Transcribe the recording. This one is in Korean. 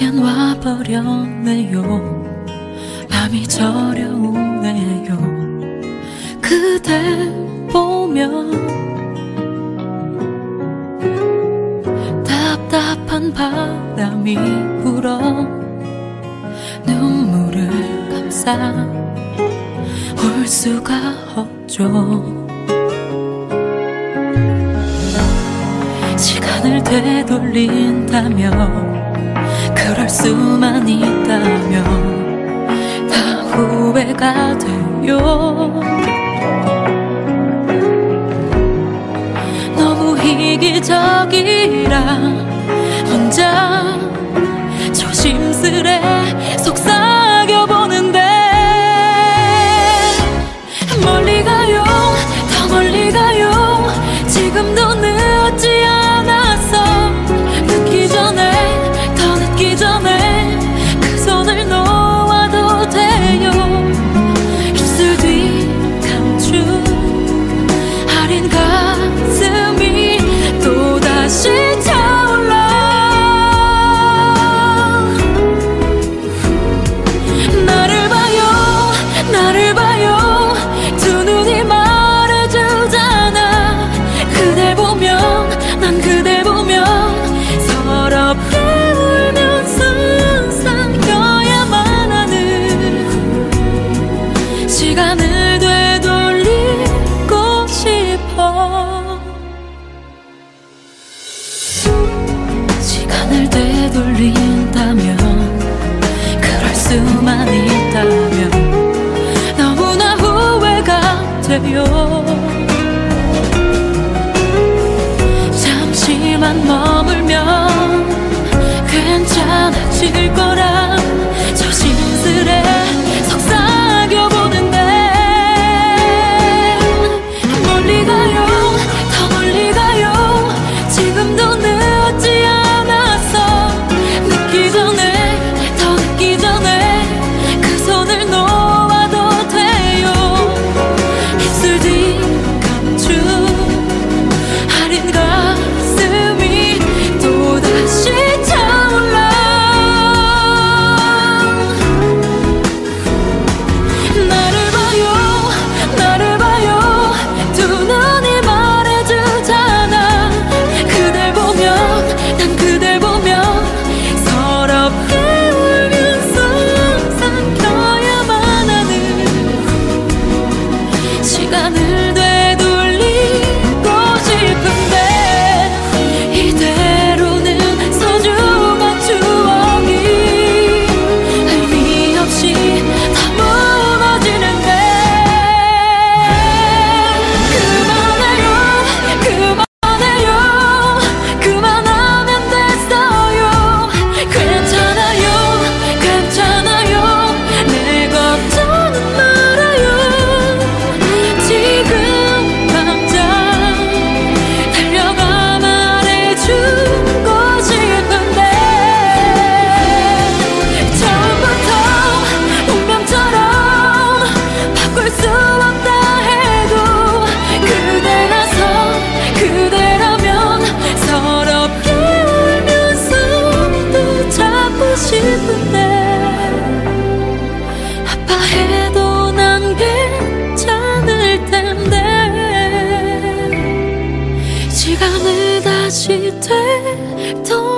내겐 와버렸네요. 밤이 저려오네요. 그대 보면 답답한 바람이 불어 눈물을 감싸 올 수가 없죠. 시간을 되돌린다면 그럴 수만 있다면 다 후회가 돼요. 너무 이기적이라 혼자 조심스레 되돌린다면 그럴 수만 있다면 너무나 후회가 돼요 해도 난 괜찮을 텐데. 시간을 다시 되돌